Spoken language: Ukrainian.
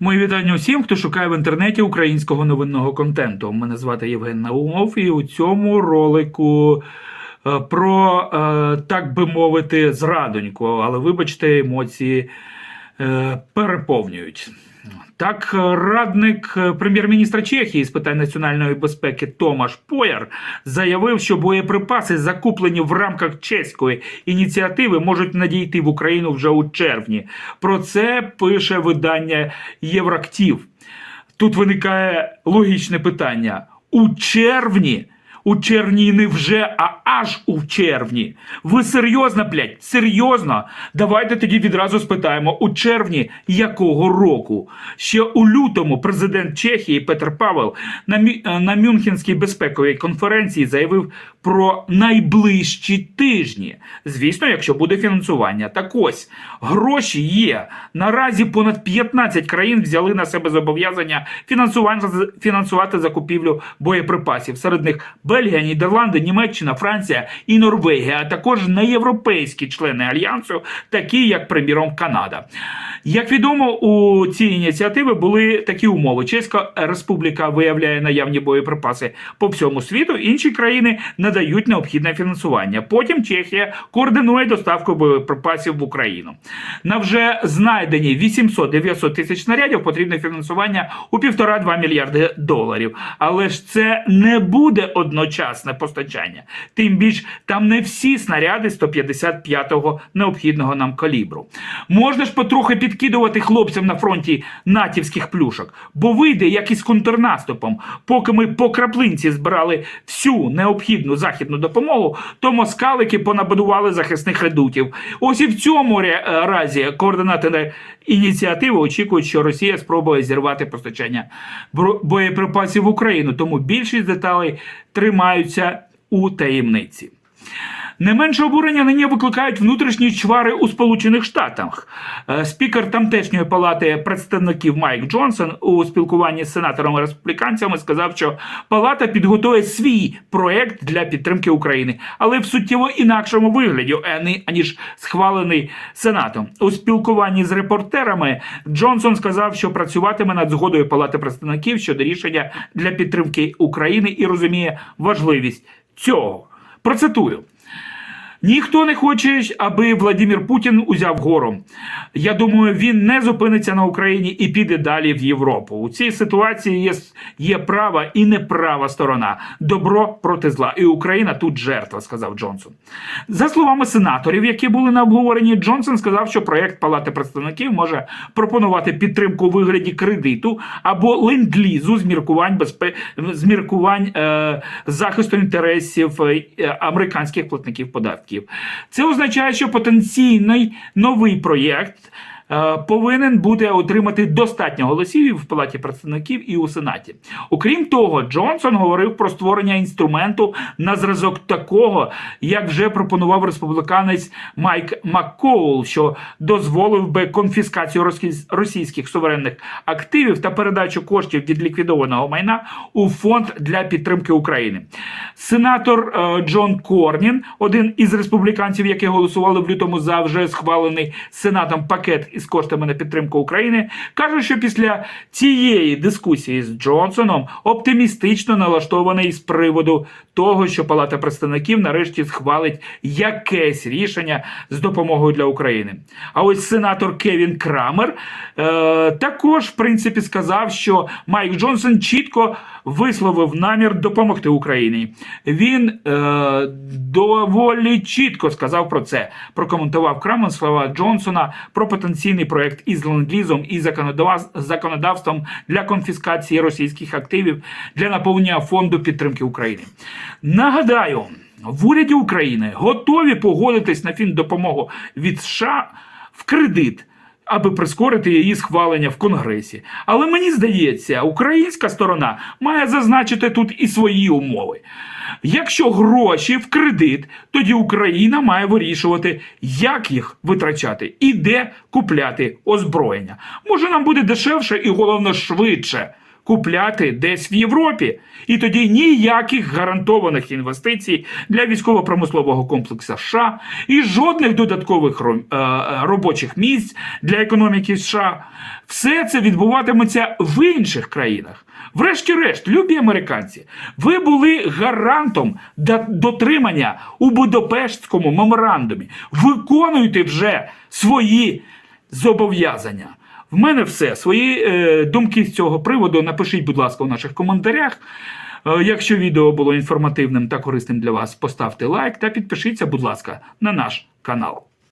Мої вітання усім, хто шукає в інтернеті українського новинного контенту. Мене звати Євген Наумов, і у цьому ролику е, про, е, так би мовити, зрадоньку, але вибачте, емоції е, переповнюють. Так, е, радник е, прем'єр-міністра Чехії з питань національної безпеки Томаш Пояр заявив, що боєприпаси, закуплені в рамках чеської ініціативи, можуть надійти в Україну вже у червні. Про це пише видання Євроактив. Тут виникає логічне питання: у червні. У червні не вже, а аж у червні. Ви серйозно, блядь? Серйозно? Давайте тоді відразу спитаємо: у червні якого року? Ще у лютому президент Чехії Петр Павел на, Мю- е, на Мюнхенській безпековій конференції заявив про найближчі тижні. Звісно, якщо буде фінансування. Так ось гроші є. Наразі понад 15 країн взяли на себе зобов'язання фінансувати закупівлю боєприпасів. Серед них Бельгія, Нідерланди, Німеччина, Франція і Норвегія, а також неєвропейські члени альянсу, такі як, приміром, Канада. Як відомо, у цій ініціативи були такі умови: Чеська Республіка виявляє наявні боєприпаси по всьому світу, інші країни надають необхідне фінансування. Потім Чехія координує доставку боєприпасів в Україну. На вже знайдені 800-900 тисяч снарядів потрібне фінансування у 1,5-2 мільярди доларів. Але ж це не буде одночасне постачання. Тим більш там не всі снаряди 155-го необхідного нам калібру. Можна ж потрохи підкидувати хлопцям на фронті натівських плюшок, бо вийде як із контрнаступом. Поки ми по краплинці збирали всю необхідну західну допомогу, то москалики понабудували захисних редутів. Ось і в цьому разі координатори ініціативи очікують, що Росія спробує зірвати постачання боєприпасів в Україну, тому більшість деталей тримаються у таємниці. Не менше обурення нині викликають внутрішні чвари у Сполучених Штатах. Е, Спікер тамтешньої палати представників Майк Джонсон у спілкуванні з сенаторами республіканцями сказав, що палата підготує свій проект для підтримки України, але в суттєво інакшому вигляді, аніж схвалений сенатом. У спілкуванні з репортерами Джонсон сказав, що працюватиме над згодою палати представників щодо рішення для підтримки України і розуміє важливість цього. Процитую. Ніхто не хоче, аби Владимир Путін узяв гору. Я думаю, він не зупиниться на Україні і піде далі в Європу. У цій ситуації є, є права і неправа сторона. Добро проти зла. І Україна тут жертва, сказав Джонсон. За словами сенаторів, які були на обговоренні, Джонсон сказав, що проект Палати представників може пропонувати підтримку у вигляді кредиту або ленд-лізу з міркувань безпе... з міркувань е... захисту інтересів е, американських платників податків. Це означає, що потенційний новий проєкт. Е, Повинен буде отримати достатньо голосів в Палаті представників і у Сенаті. Окрім того, Джонсон говорив про створення інструменту на зразок такого, як вже пропонував республіканець Майк Маккоул, що дозволив би конфіскацію російсь- російських суверенних активів та передачу коштів від ліквідованого майна у фонд для підтримки України. Сенатор е, Джон Корнін, один із республіканців, які голосували в лютому за вже схвалений сенатом пакет із коштами на підтримку України, каже, що після цієї дискусії з Джонсоном оптимістично налаштований з приводу того, що Палата представників нарешті схвалить якесь рішення з допомогою для України. А ось сенатор Кевін Крамер е, також, в принципі, сказав, що Майк Джонсон чітко висловив намір допомогти Україні. Він е, доволі чітко сказав про це. Прокоментував Крамер слова Джонсона про потенційний проект із ленд-лізом і законодав- законодавством для конфіскації російських активів для наповнення фонду підтримки України. Нагадаю. В уряді України готові погодитись на фіндопомогу від США в кредит, аби прискорити її схвалення в Конгресі. Але мені здається, українська сторона має зазначити тут і свої умови. Якщо гроші в кредит, тоді Україна має вирішувати, як їх витрачати і де купляти озброєння. Може, нам буде дешевше і головне швидше купляти десь в Європі. І тоді ніяких гарантованих інвестицій для військово-промислового комплексу США і жодних додаткових е, робочих місць для економіки США. Все це відбуватиметься в інших країнах. Врешті-решт, любі американці, ви були гарантом дотримання у Будапештському меморандумі. Виконуйте вже свої зобов'язання. В мене все. Свої е, думки з цього приводу напишіть, будь ласка, у наших коментарях. Е, якщо відео було інформативним та корисним для вас, поставте лайк та підпишіться, будь ласка, на наш канал.